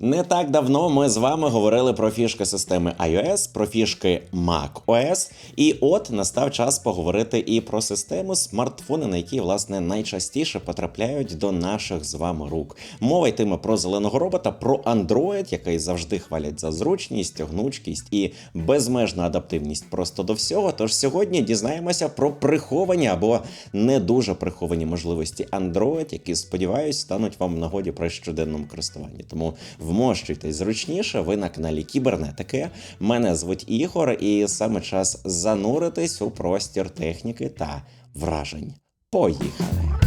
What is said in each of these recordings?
Не так давно ми з вами говорили про фішки системи iOS, про фішки macOS, і от настав час поговорити і про систему смартфони, на які власне найчастіше потрапляють до наших з вами рук. Мова йтиме про зеленого робота, про Android, який завжди хвалять за зручність, гнучкість і безмежну адаптивність просто до всього. Тож сьогодні дізнаємося про приховані або не дуже приховані можливості Android, які сподіваюсь стануть вам в нагоді при щоденному користуванні. Тому вмощуйтесь зручніше. Ви на каналі Кібернетики. Мене звуть Ігор, і саме час зануритись у простір техніки та вражень. Поїхали!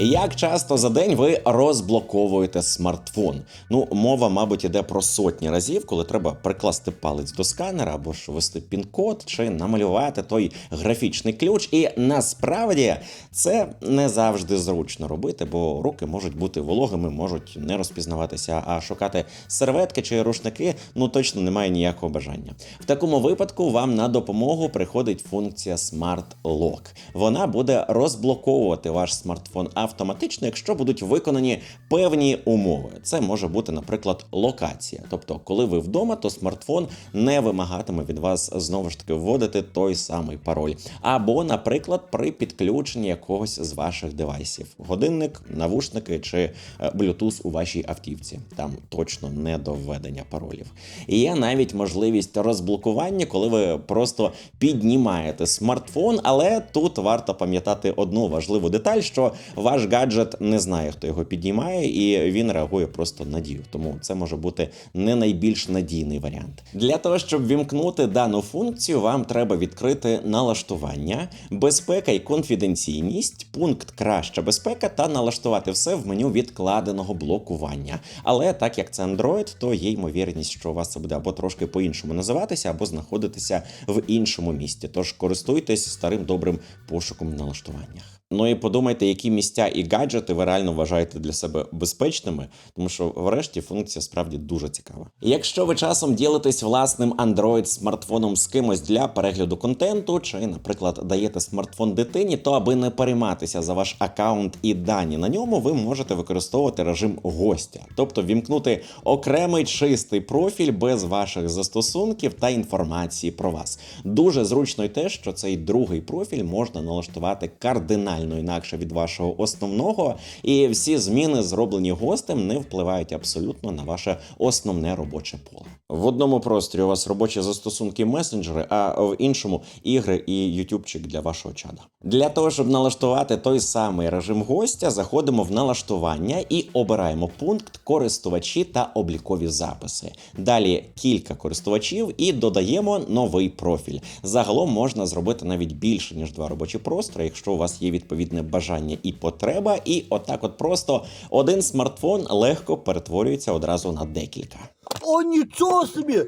Як часто за день ви розблоковуєте смартфон? Ну, мова, мабуть, іде про сотні разів, коли треба прикласти палець до сканера або ж ввести пін-код чи намалювати той графічний ключ. І насправді це не завжди зручно робити, бо руки можуть бути вологими, можуть не розпізнаватися, а шукати серветки чи рушники ну точно немає ніякого бажання. В такому випадку вам на допомогу приходить функція Smart Lock. Вона буде розблоковувати ваш смартфон автоматично, якщо будуть виконані певні умови. Це може бути, наприклад, локація. Тобто, коли ви вдома, то смартфон не вимагатиме від вас знову ж таки вводити той самий пароль. Або, наприклад, при підключенні якогось з ваших девайсів: годинник, навушники чи е, Bluetooth у вашій автівці. Там точно не до введення паролів. І є навіть можливість розблокування, коли ви просто піднімаєте смартфон, але тут варто пам'ятати одну важливу деталь, що ваш гаджет не знає, хто його піднімає, і він реагує просто на дію. Тому це може бути не найбільш надійний варіант. Для того, щоб вімкнути дану функцію, вам треба відкрити налаштування, безпека і конфіденційність, пункт краща безпека та налаштувати все в меню відкладеного блокування. Але так як це Android, то є ймовірність, що у вас це буде або трошки по-іншому називатися, або знаходитися в іншому місті. Тож користуйтесь старим добрим пошуком в налаштуваннях. Ну і подумайте, які місця і гаджети ви реально вважаєте для себе безпечними, тому що врешті функція справді дуже цікава. Якщо ви часом ділитесь власним Android смартфоном з кимось для перегляду контенту, чи, наприклад, даєте смартфон дитині, то аби не перейматися за ваш аккаунт і дані на ньому, ви можете використовувати режим гостя, тобто вімкнути окремий чистий профіль без ваших застосунків та інформації про вас. Дуже зручно й те, що цей другий профіль можна налаштувати кардинально інакше від вашого основного, і всі зміни, зроблені гостем, не впливають абсолютно на ваше основне робоче поле. В одному просторі у вас робочі застосунки месенджери, а в іншому ігри і ютубчик для вашого чада. Для того, щоб налаштувати той самий режим гостя, заходимо в налаштування і обираємо пункт користувачі та облікові записи. Далі кілька користувачів і додаємо новий профіль. Загалом можна зробити навіть більше ніж два робочі простори, якщо у вас є відповідне бажання і потреба. І отак, от просто один смартфон легко перетворюється одразу на декілька. О, нічого собі!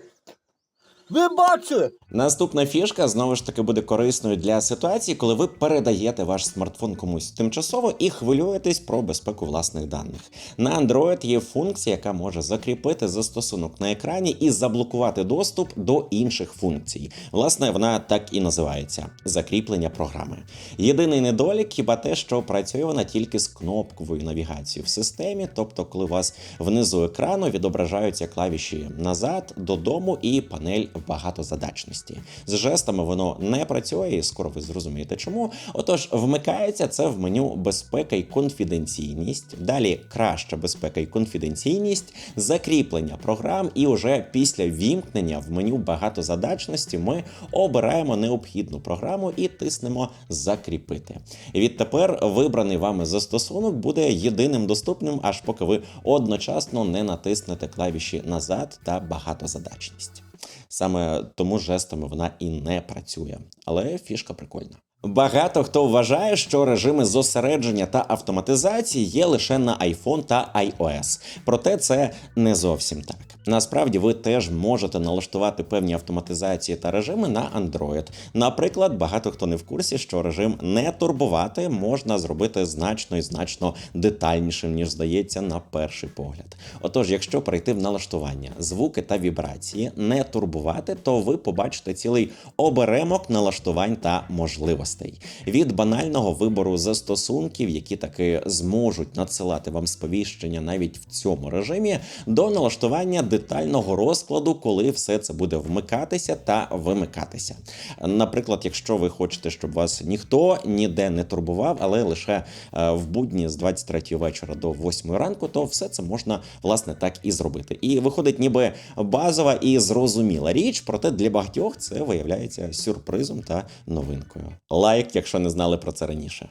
Ви бачили? Наступна фішка знову ж таки буде корисною для ситуації, коли ви передаєте ваш смартфон комусь тимчасово і хвилюєтесь про безпеку власних даних. На Android є функція, яка може закріпити застосунок на екрані і заблокувати доступ до інших функцій. Власне, вона так і називається закріплення програми. Єдиний недолік хіба те, що працює вона тільки з кнопковою навігацією в системі, тобто, коли у вас внизу екрану відображаються клавіші назад, додому і панель багатозадачності. З жестами воно не працює, і скоро ви зрозумієте чому. Отож, вмикається це в меню безпека і конфіденційність. Далі краща безпека і конфіденційність, закріплення програм, і вже після вімкнення в меню багатозадачності ми обираємо необхідну програму і тиснемо закріпити. Відтепер вибраний вами застосунок буде єдиним доступним, аж поки ви одночасно не натиснете клавіші назад та багатозадачність. Саме тому жестами вона і не працює, але фішка прикольна. Багато хто вважає, що режими зосередження та автоматизації є лише на iPhone та iOS. Проте це не зовсім так. Насправді ви теж можете налаштувати певні автоматизації та режими на Android. Наприклад, багато хто не в курсі, що режим не турбувати можна зробити значно і значно детальнішим, ніж здається на перший погляд. Отож, якщо перейти в налаштування, звуки та вібрації не турбувати, то ви побачите цілий оберемок налаштувань та можливостей від банального вибору застосунків, які таки зможуть надсилати вам сповіщення навіть в цьому режимі, до налаштування детального розкладу, коли все це буде вмикатися та вимикатися. Наприклад, якщо ви хочете, щоб вас ніхто ніде не турбував, але лише е, в будні з 23 вечора до 8 ранку, то все це можна власне так і зробити. І виходить, ніби базова і зрозуміла річ, проте для багатьох це виявляється сюрпризом та новинкою. Лайк, якщо не знали про це раніше.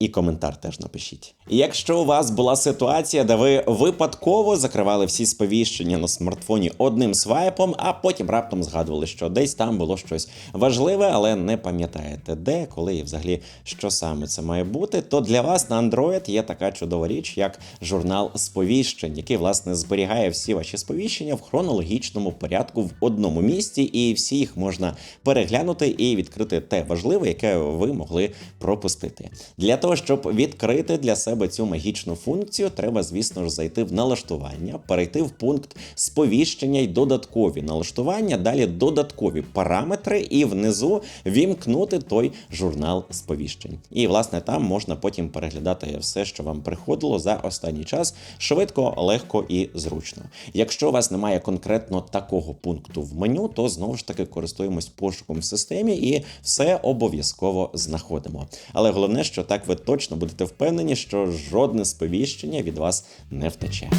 І коментар теж напишіть. Якщо у вас була ситуація, де ви випадково закривали всі сповіщення на смартфоні одним свайпом, а потім раптом згадували, що десь там було щось важливе, але не пам'ятаєте де, коли і взагалі що саме це має бути, то для вас на Android є така чудова річ, як журнал сповіщень, який власне зберігає всі ваші сповіщення в хронологічному порядку в одному місці, і всі їх можна переглянути і відкрити те важливе, яке ви могли пропустити. Для того, щоб відкрити для себе цю магічну функцію, треба, звісно ж, зайти в налаштування, перейти в пункт сповіщення й додаткові налаштування, далі додаткові параметри, і внизу вімкнути той журнал сповіщень. І власне там можна потім переглядати все, що вам приходило за останній час, швидко, легко і зручно. Якщо у вас немає конкретно такого пункту в меню, то знову ж таки користуємось пошуком в системі і все обов'язково знаходимо. Але головне, що так точно будете впевнені, що жодне сповіщення від вас не втече.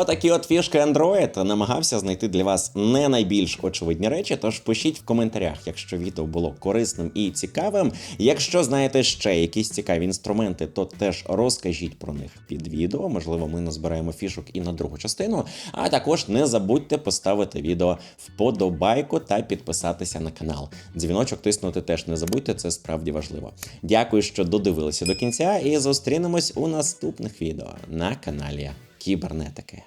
Отакі от фішки Android намагався знайти для вас не найбільш очевидні речі. Тож пишіть в коментарях, якщо відео було корисним і цікавим. Якщо знаєте ще якісь цікаві інструменти, то теж розкажіть про них під відео. Можливо, ми назбираємо фішок і на другу частину. А також не забудьте поставити відео вподобайку та підписатися на канал. Дзвіночок тиснути теж не забудьте, це справді важливо. Дякую, що додивилися до кінця, і зустрінемось у наступних відео на каналі Кібернетики.